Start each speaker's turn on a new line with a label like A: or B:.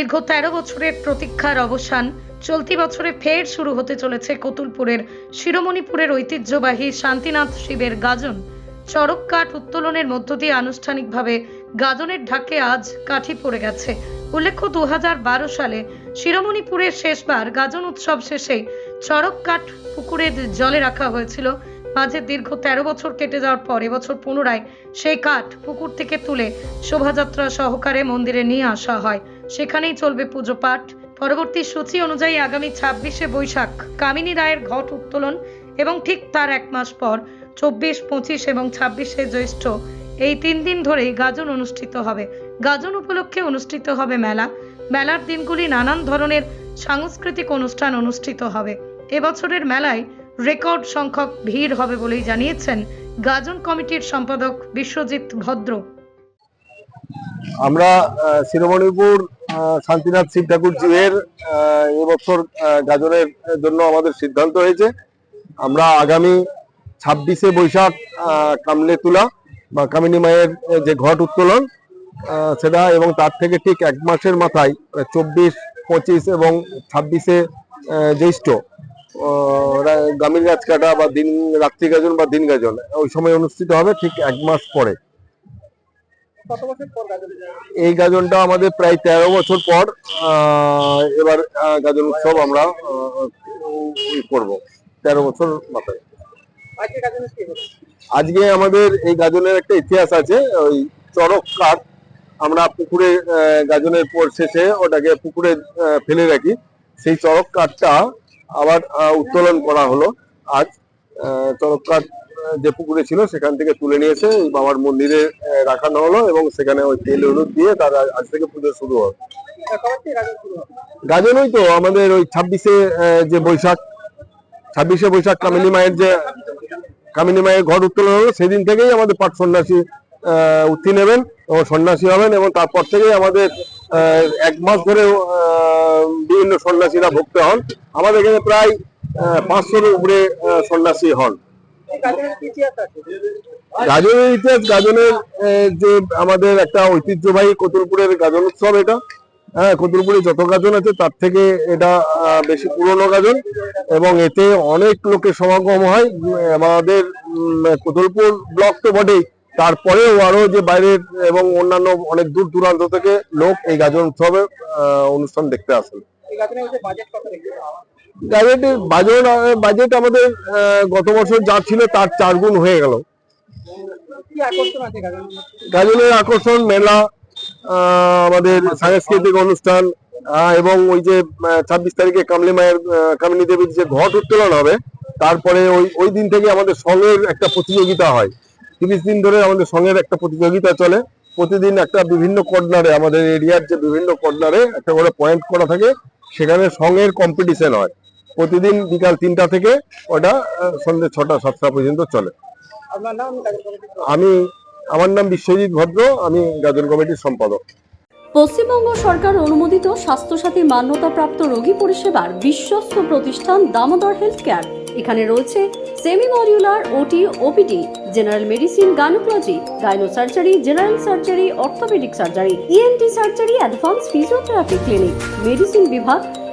A: দীর্ঘ তেরো বছরের প্রতীক্ষার অবসান, চলতি বছরে ফের শুরু হতে চলেছে কতুলপুরের শিরোমণিপুরের ঐতিহ্যবাহী শান্তিনাথ শিবের গাজন। চড়ক কাঠ উত্তোলনের মধ্য দিয়ে আনুষ্ঠানিকভাবে গাজনের ঢাকে আজ কাঠি পড়ে গেছে। উল্লেখ্য দু সালে শিরোমণিপুরের শেষবার গাজন উৎসব শেষে চড়ক কাঠ পুকুরের জলে রাখা হয়েছিল। মাঝে দীর্ঘ তেরো বছর কেটে যাওয়ার পর এবছর পুনরায় সেই কাঠ পুকুর থেকে তুলে শোভাযাত্রা সহকারে মন্দিরে নিয়ে আসা হয়। সেখানেই চলবে পুজো পাঠ। পরবর্তী সূচি অনুযায়ী আগামী ছাব্বিশে বৈশাখ কামিনী রায়ের ঘট উত্তোলন এবং ঠিক তার এক মাস পর, চব্বিশ, পঁচিশ এবং ছাব্বিশে জ্যৈষ্ঠ এই তিন দিন ধরেই গাজন অনুষ্ঠিত হবে। গাজন উপলক্ষে অনুষ্ঠিত হবে মেলা। মেলার দিনগুলি নানান ধরনের সাংস্কৃতিক অনুষ্ঠান অনুষ্ঠিত হবে। এবছরের মেলায় রেকর্ড সংখ্যক ভিড় হবে বলেই জানিয়েছেন গাজন কমিটির সম্পাদক বিশ্বজিৎ ভদ্র।
B: আমরা শিরোমণিপুর শান্তিনাথ শিব ঠাকুর জিউয়ের আহ, এবছর গাজনের জন্য আমাদের সিদ্ধান্ত হয়েছে। আমরা আগামী ছাব্বিশে বৈশাখ কামলে তুলা বা কামিনী মায়ের যে ঘট উত্তোলন সেটা এবং তার থেকে ঠিক এক মাসের মাথায় চব্বিশ পঁচিশ এবং ছাব্বিশে জ্যৈষ্ঠ গামীর গাছ কাটা বা দিন রাত্রি গাজন বা দিন গাজন ওই সময় অনুষ্ঠিত হবে ঠিক এক মাস পরে
C: কত বছর পর গাজনে
B: এই গাজনটা আমাদের প্রায় তেরো বছর পর এবার গাজন উৎসব আমরা করব। তেরো বছর মাথায়।
C: আজকে
B: আমাদের এই গাজনের একটা ইতিহাস আছে ওই চড়ক কাঠ। আমরা পুকুরে গাজনের পর শেষে ওটাকে পুকুরে ফেলে রাখি। সেই চড়ক কাঠটা আবার উত্তোলন করা হলো। আজ আহ, চড়ক কাঠ যে পুকুরে ছিল, সেখান থেকে তুলে নিয়েছে। বাবার মন্দিরে রাখানো হলো এবং সেখানে ওই তেল হলুদ দিয়ে তার আজ- থেকে পুজো শুরু হবে।
C: গাজন
B: ওই তো, আমাদের ওই ছাব্বিশে যে বৈশাখ, ছাব্বিশে বৈশাখ কামিনী মায়ের যে, কামিনী মায়ের ঘর উত্তোলন হলো, সেদিন থেকেই আমাদের পাট সন্ন্যাসী উঠি নেবেন এবং সন্ন্যাসী হবেন এবং তারপর থেকেই আমাদের এক মাস ধরে বিভিন্ন সন্ন্যাসীরা ভক্ত হন। আমাদের এখানে প্রায় পাঁচশোর উপরে সন্ন্যাসী হন।
C: গাজনের ইতিহাস,
B: গাজনের যে আমাদের একটা ঐতিহ্যবাহী কতুলপুরের গাজন উৎসব এটা। হ্যাঁ কতুলপুরে যত গাজন আছে, তার থেকে এটা বেশি পুরনো গাজন। এবং এতে অনেক লোকের সমাগম হয়। আমাদের কতুলপুর ব্লক তো বটেই। তারপরেও আরও যে বাইরের এবং অন্যান্য অনেক দূর দূরান্ত থেকে লোক এই গাজন উৎসবে অনুষ্ঠান দেখতে আসেন।
C: এই বাজেট
B: বাজেট আমাদের গত বছর যা ছিল তার চার গুণ হয়ে গেল।
C: গাজনের
B: আকর্ষণ মেলা আমাদের সাংস্কৃতিক অনুষ্ঠান এবং ওই যে ছাব্বিশ তারিখে কামলি মায়ের কামিনী দেবীর যে ঘট উত্তোলন হবে, তারপরে ওই ওই দিন থেকে আমাদের সঙ্গের একটা প্রতিযোগিতা হয়। তিরিশ দিন ধরে আমাদের সঙ্গের একটা প্রতিযোগিতা চলে। প্রতিদিন একটা বিভিন্ন কর্নারে, আমাদের এরিয়ার যে বিভিন্ন কর্নারে একটা করে পয়েন্ট করা থাকে, সেখানে সঙ্গের কম্পিটিশন হয়। প্রতিদিন বিকাল তিনটা থেকে ওটা সন্ধ্যে ছটা সাতটা পর্যন্ত চলে। আমি আমার নাম বিশ্বজিৎ ভদ্র আমি গাজন কমিটির সম্পাদক।
D: পশ্চিমবঙ্গ সরকার অনুমোদিত স্বাস্থ্যসাথী মান্যতাপ্রাপ্ত রোগী পরিষেবার বিশ্বস্ত প্রতিষ্ঠান দামোদর হেলথ কেয়ার এখানে রয়েছে semi modular OT OPD general medicine gynaecology gynae surgery general surgery orthopaedic surgery ENT surgery advance physiotherapy clinic medicine বিভাগ